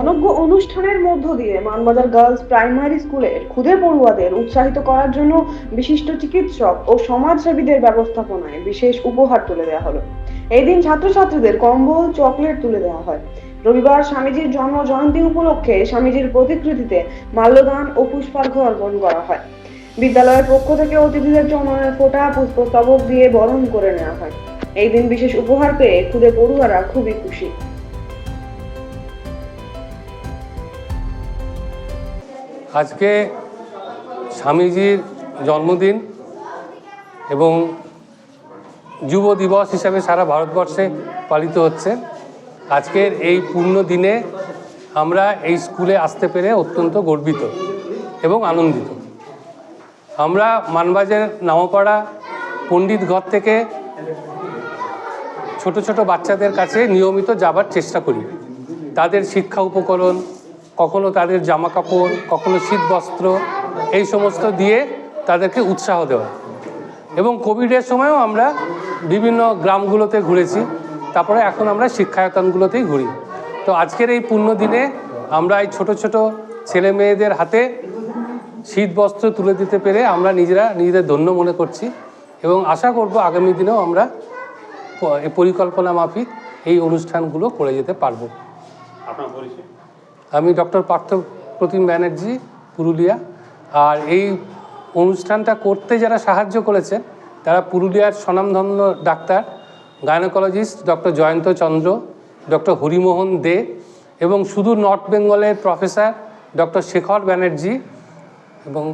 অনগ্য অনুষ্ঠানের মধ্য দিয়ে মানবাজার গার্লস প্রাইমারি স্কুলের ক্ষুদে পড়ুয়াদের উৎসাহিত করার জন্য বিশিষ্ট চিকিৎসক ও সমাজসেবীদের ব্যবস্থাপনায় বিশেষ উপহার তুলে দেওয়া হলো। এই দিন ছাত্রছাত্রীদের কম্বল, চকলেট তুলে দেওয়া হয়। রবিবার স্বামীজির জন্ম জয়ন্তী উপলক্ষে স্বামীজির প্রতিকৃতিতে মাল্যদান ও পুষ্পার্ঘ্য অর্পণ করা হয়। বিদ্যালয়ের পক্ষ থেকে অতিথিদের চন্দনের ফোঁটা পুষ্পস্তবক দিয়ে বরণ করে নেওয়া হয়। এই দিন বিশেষ উপহার পেয়ে ক্ষুদে পড়ুয়ারা খুবই খুশি। আজকে স্বামীজির জন্মদিন এবং যুব দিবস হিসাবে সারা ভারতবর্ষে পালিত হচ্ছে। আজকের এই পূর্ণ দিনে আমরা এই স্কুলে আসতে পেরে অত্যন্ত গর্বিত এবং আনন্দিত। আমরা মানবাজার নামপাড়া পণ্ডিত ঘর থেকে ছোট ছোট বাচ্চাদের কাছে নিয়মিত যাবার চেষ্টা করি। তাদের শিক্ষা উপকরণ কখনো তাদের জামা কাপড় কখনো শীত বস্ত্র এই সমস্ত দিয়ে তাদেরকে উৎসাহ দেওয়া। এবং কোভিডের সময়ও আমরা বিভিন্ন গ্রামগুলোতে ঘুরেছি, তারপরে এখন আমরা শিক্ষায়তনগুলোতেই ঘুরি। তো আজকের এই পূর্ণ দিনে আমরা এই ছোট ছোট ছেলে মেয়েদের হাতে শীত বস্ত্র তুলে দিতে পেরে আমরা নিজেরা নিজেদের ধন্য মনে করছি এবং আশা করব আগামী দিনেও আমরা পরিকল্পনা মাফিক এই অনুষ্ঠানগুলো করে যেতে পারব। আপনার পরিচয়? আমি ডক্টর পার্থ প্রতিম ব্যানার্জি, পুরুলিয়া। আর এই অনুষ্ঠানটা করতে যারা সাহায্য করেছেন, তারা পুরুলিয়ার স্বনামধন্য doctor gynaecologist doctor Jayanta Chandra, doctor Harimohan De এবং সুদূর নর্থ বেঙ্গলের প্রফেসর ডক্টর শেখর ব্যানার্জি এবং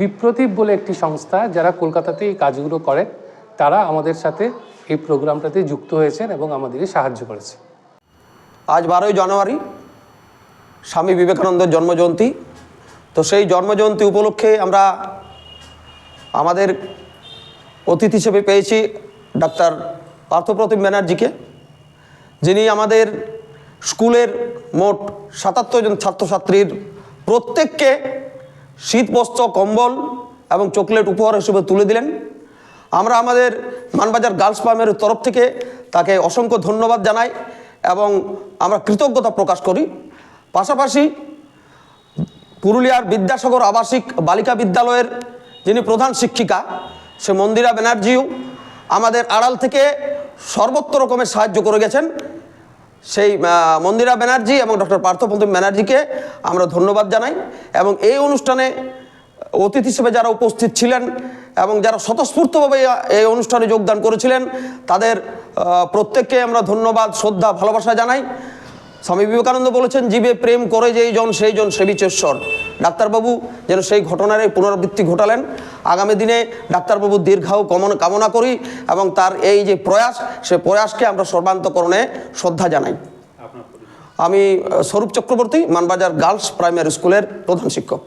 বিপ্রতীপ বলে একটি সংস্থা যারা কলকাতাতে এই কাজগুলো করে, তারা আমাদের সাথে এই প্রোগ্রামটাতে যুক্ত হয়েছেন এবং আমাদেরকে সাহায্য করেছে। আজ বারোই জানুয়ারি স্বামী বিবেকানন্দের জন্মজয়ন্তী। তো সেই জন্মজয়ন্তী উপলক্ষে আমরা আমাদের অতিথি হিসেবে পেয়েছি ডাক্তার পার্থপ্রতিম ব্যানার্জিকে, যিনি আমাদের স্কুলের মোট সাতাত্তর জন ছাত্রছাত্রীর প্রত্যেককে শীতবস্ত্র, কম্বল এবং চকলেট উপহার হিসেবে তুলে দিলেন। আমরা আমাদের মানবাজার গার্লস ফার্মের তরফ থেকে তাকে অসংখ্য ধন্যবাদ জানাই এবং আমরা কৃতজ্ঞতা প্রকাশ করি। পাশাপাশি পুরুলিয়ার বিদ্যাসাগর আবাসিক বালিকা বিদ্যালয়ের যিনি প্রধান শিক্ষিকা সে মন্দিরা ব্যানার্জিও আমাদের আড়াল থেকে সর্বত্র রকমের সাহায্য করে গেছেন। সেই মন্দিরা ব্যানার্জি এবং ডক্টর পার্থপ্রতিম ব্যানার্জিকে আমরা ধন্যবাদ জানাই এবং এই অনুষ্ঠানে অতিথি হিসেবে যারা উপস্থিত ছিলেন এবং যারা স্বতঃস্ফূর্তভাবে এই অনুষ্ঠানে যোগদান করেছিলেন, তাদের প্রত্যেককে আমরা ধন্যবাদ, শ্রদ্ধা, ভালোবাসা জানাই। স্বামী বিবেকানন্দ বলেছেন জীবে প্রেম করে যেই জন সেই জন সেবিচেশ্বর ডাক্তারবাবু যেন সেই ঘটনার এই পুনরাবৃত্তি ঘটালেন। আগামী দিনে ডাক্তারবাবু দীর্ঘাও কমন কামনা করি এবং তার এই যে প্রয়াস সে প্রয়াসকে আমরা সর্বান্তকরণে শ্রদ্ধা জানাই। আমি স্বরূপ চক্রবর্তী মানবাজার গার্লস প্রাইমারি স্কুলের প্রধান শিক্ষক।